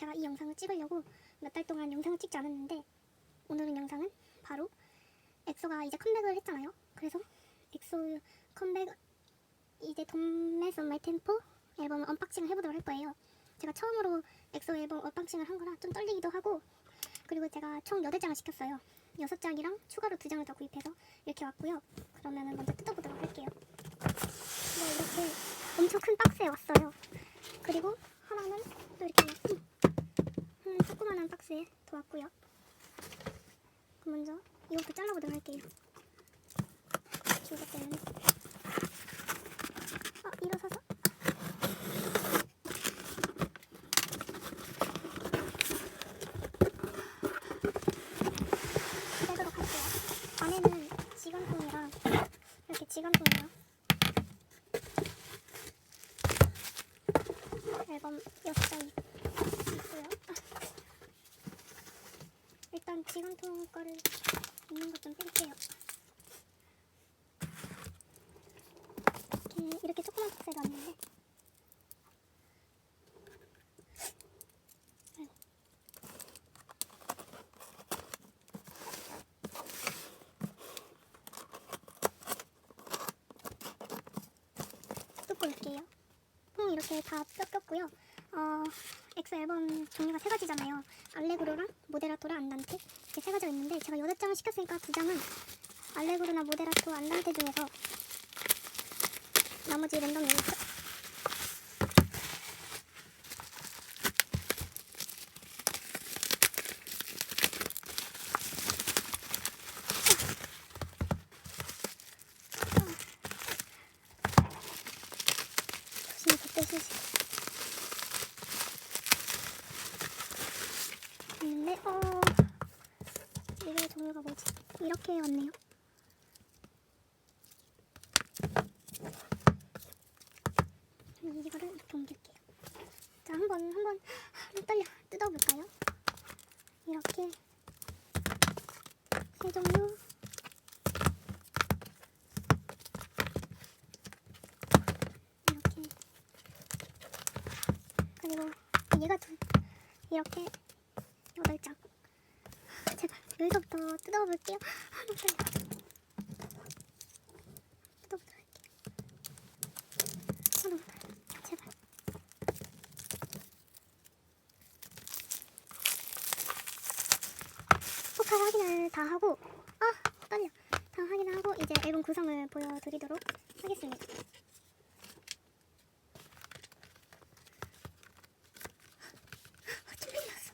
제가 이 영상을 찍으려고 몇 달 동안 영상을 찍지 않았는데 오늘은 영상은 바로 엑소가 이제 컴백을 했잖아요. 그래서 엑소 컴백 이제 돈메스 온 마이 템포 앨범을 언박싱을 해보도록 할 거예요. 제가 처음으로 엑소 앨범 언박싱을 한 거라 좀 떨리기도 하고 그리고 제가 총 8장을 시켰어요. 6장이랑 추가로 2장을 더 구입해서 이렇게 왔고요. 그러면은 먼저 뜯어보도록 할게요. 네, 이렇게 엄청 큰 박스에 왔어요. 그리고 하나는 또 이렇게 음, 음, 조그만한 박스에 더 왔고요. 그럼 먼저 이것도 잘라보도록 할게요. 줄것 때문에. 아, 일어서서. 빼도록 할게요. 안에는 지간통이랑 이렇게 지간통이랑 앨범 6장이 있고요. 일단 지간통 거를 있는 것 좀 뺄게요. 이렇게, 이렇게 조그만 왔는데 아이고. 뜯고 올게요. 통 이렇게 다 뜯겼고요. 어, 엑소 앨범 종류가 세 가지잖아요. 알레그로랑 모데라토랑 안단테 이렇게 세 가지가 있는데 제가 여덟 장을 시켰으니까 두 장은 알레그로나 모데라토, 안단테 중에서 나머지 랜덤 있어. 조심히 그때 쓰시. 있는데 어 이게 종류가 뭐지? 이렇게 왔네요. 이거를 이렇게 옮길게요. 자, 한번 한번 떨려 뜯어볼까요? 이렇게 세 종류 이렇게 그리고 얘가 두 이렇게 여기서부터 뜯어볼게요. 아. 아, 확인을 다 하고 아 떨려 다 확인하고 이제 앨범 구성을 보여드리도록 하겠습니다. 아, 좀 흘렸어.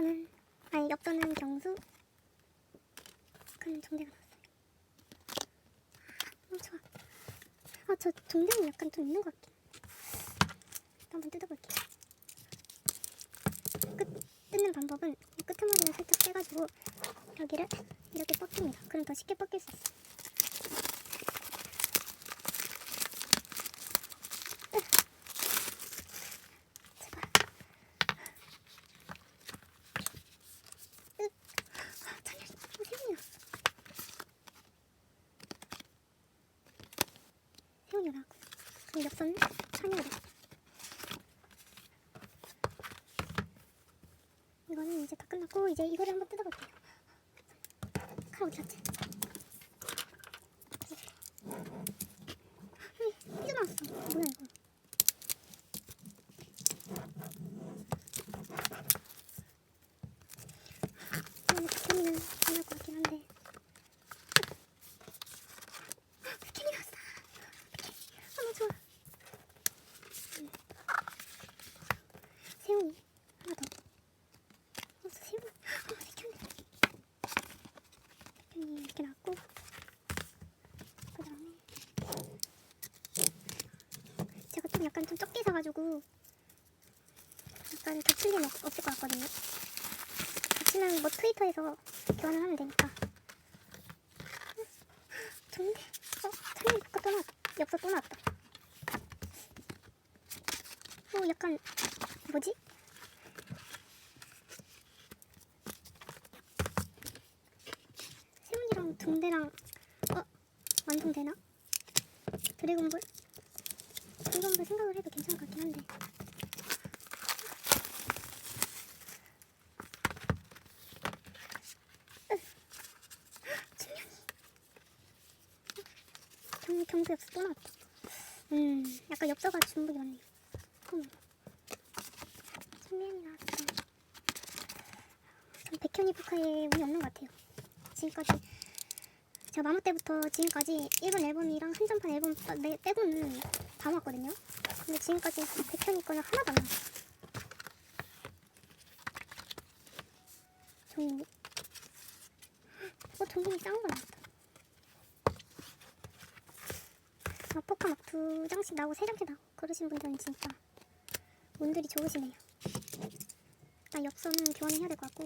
포카는 아니 엽서는 경수 포카는 종대가 나왔어요. 아, 좋아. 아저 종대는 약간 좀 있는 것 같긴. 한번 뜯어볼게요. 끝 뜯는 방법은 이 끄트머리를 살짝 빼가지고 여기를 이렇게 뻗깁니다. 그럼 더 쉽게 뻗길 수 있어. 제발. 으. 아, 찬열이 어, 세훈이 났어. 그럼 옆선 찬열이. 이거는 이제 다 끝났고 이제 이거를 한번 뜯어볼게요. 칼 어디 갔지? 삐져나왔어. 뭐야 이거? 이거는 스캔이는 안할 것같긴 한데. 스캔이 났어. 아, 너무 좋아. 음. 세훈이 하나 더. 어, 세훈. 어, 백현이. 백현이 이렇게 나왔고. 그 다음에. 제가 좀 약간 좀 적게 사가지고. 약간 겹칠 일은 없- 없을 것 같거든요. 겹치면 뭐 트위터에서 교환을 하면 되니까. 어, 좋은데? 어, 찬영이 바꿔 또 나왔다. 엽서 또 나왔다. 어, 약간, 뭐지? 세훈이랑 둥대랑 어 완성되나? 드래곤볼? 드래곤볼 생각을 해도 괜찮을 것 같긴 한데. 경, 경수 엽서 또 나왔다. 음, 약간 엽서가 중복이 많네요. 음. 청년이 나왔어. 전 백현이 포카에 운이 없는 것 같아요. 지금까지 제가 마무 때부터 지금까지 1번 앨범이랑 한정판 앨범 빼고는 다 모았거든요. 근데 지금까지 백현이 거는 하나도 안 나왔어요. 종이 어, 종이 짱거 나왔다. 아, 포카 막 두 장씩 나오고 세 장씩 나오고 그러신 분들은 진짜 운들이 좋으시네요. 나 엽서는 교환해야 될 것 같고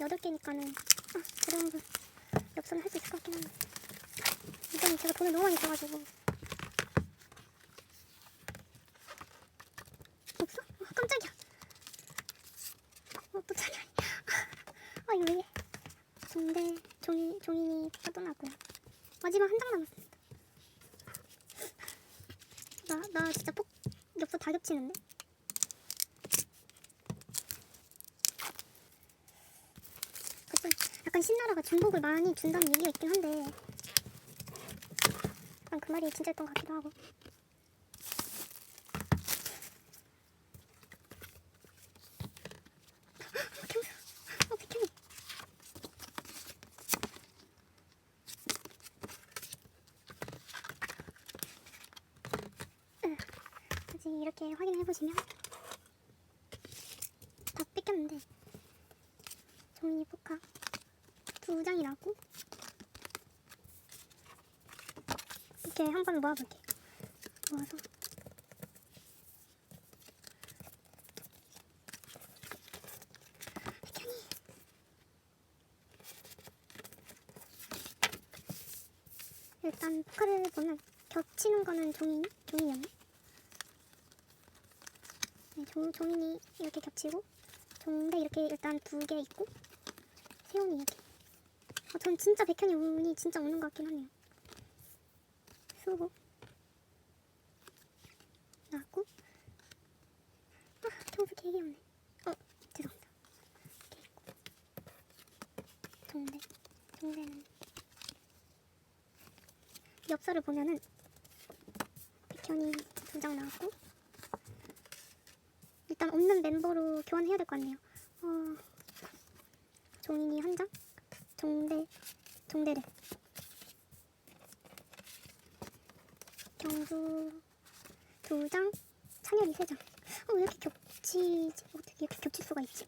여덟 개니까는 아, 그 정도 엽서는 할수 있을 것 같긴 한데 이번에 제가 돈을 너무 많이 써가지고 없어? 어, 깜짝이야. 어, 또 차려. 아, 이거 왜? 종대, 종이, 종이니 빠져나고요. 마지막 한 장 남았습니다. 나, 나 진짜 폭, 엽서 다 겹치는데? 가끔 약간 신나라가 중복을 많이 준다는 얘기가 있긴 한데. 약간 그 말이 진짜였던 것 같기도 하고. 어 백현이 다시 이렇게 확인해 보시면 다 뺏겼는데. 종이 포카 두 장이 나고 이렇게 한번 모아볼게요. 모아서 일단 포카를 보면 겹치는 거는 종이 종이였네. 네, 종, 종이니 이렇게 겹치고 종대 이렇게 일단 두 개 있고 세훈이 이렇게 아, 전 진짜 백현이 운이 진짜 오는 것 같긴 하네요. 수고. 나왔고. 아 경수 개 귀엽네. 어 죄송합니다. 이렇게 있고 종대. 종대는. 엽서를 보면은 백현이 두 장 나왔고 일단 없는 멤버로 교환해야 될 것 같네요. 어, 종인이 한 장, 종대, 종대를, 경수 두 장, 찬열이 세 장. 어, 왜 이렇게 겹치지? 어떻게 이렇게 겹칠 수가 있지?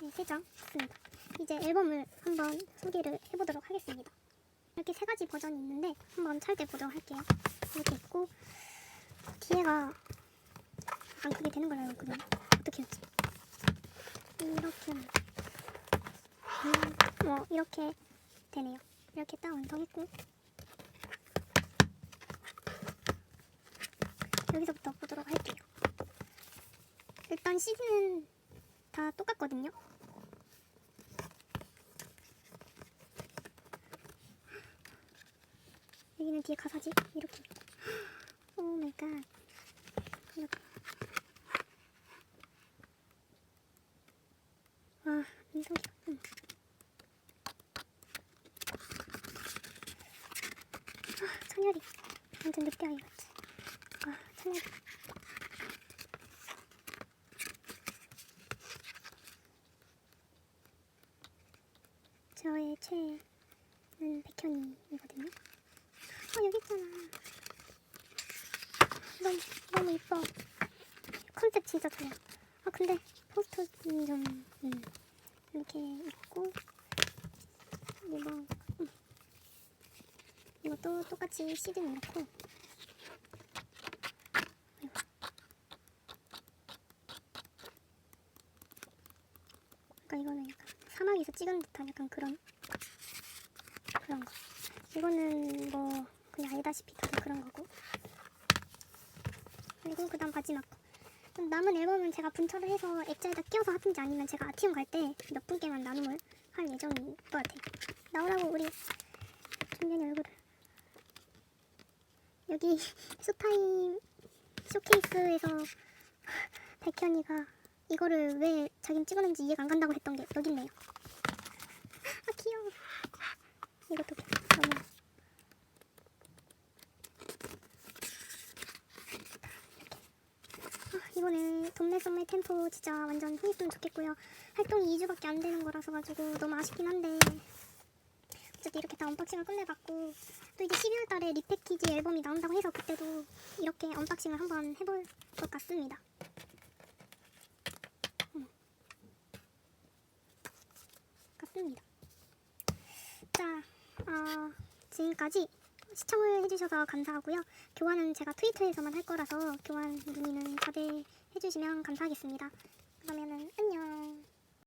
네, 세장 있습니다. 이제 앨범을 한번 소개를 해보도록 하겠습니다. 이렇게 세 가지 버전이 있는데 한번 찰때 보도록 할게요. 이렇게 있고 뒤에가 약간 그게 되는 걸로 알고 있거든요. 어떻게 했지? 이렇게 뭐 이렇게 되네요. 이렇게 딱 완성했고 여기서부터 보도록 할게요. 일단 CD는 다 똑같거든요. 여기는 뒤에 가사지 이렇게. 오 마이 갓. 이렇게. 와, 민석이. 응. 아, 찬열이. 완전 늑대아이 같지. 아, 찬열이. 저의 최애는 백현이거든요. 어, 여기 있잖아. 너무, 너무 이뻐. 컨셉 진짜 좋아. 아, 근데 포스터는 좀, 음, 이렇게 있고, 이거, 음. 이것도 똑같이 CD는 이렇고, 이거. 그러니까 이거는 사막에서 찍은 듯한 약간 그런, 그런 거. 이거는 뭐, 그냥 알다시피 다들 그런 거고. 그리고 그 다음 마지막 거. 남은 앨범은 제가 분철을 해서 액자에다 끼워서 하든지 아니면 제가 아티움 갈 때 몇 분께만 나눔을 할 예정인 것 같아요. 나오라고 우리 중년이 얼굴을. 여기 쇼타임 쇼케이스에서 백현이가 이거를 왜 자기는 찍었는지 이해가 안 간다고 했던 게 여기 있네요. 아 귀여워. 이것도 귀여워. 아, 이번에 돈내 썸의 템포 진짜 완전 흥했으면 좋겠고요. 활동이 2주밖에 안 되는 거라서 가지고 너무 아쉽긴 한데 어쨌든 이렇게 다 언박싱을 끝내봤고 또 이제 12월 달에 리패키지 앨범이 나온다고 해서 그때도 이렇게 언박싱을 한번 해볼 것 같습니다. 음. 같습니다. 자, 어, 지금까지 시청을 해주셔서 감사하고요. 교환은 제가 트위터에서만 할 거라서 교환 문의는 자제해주시면 감사하겠습니다. 그러면은 안녕.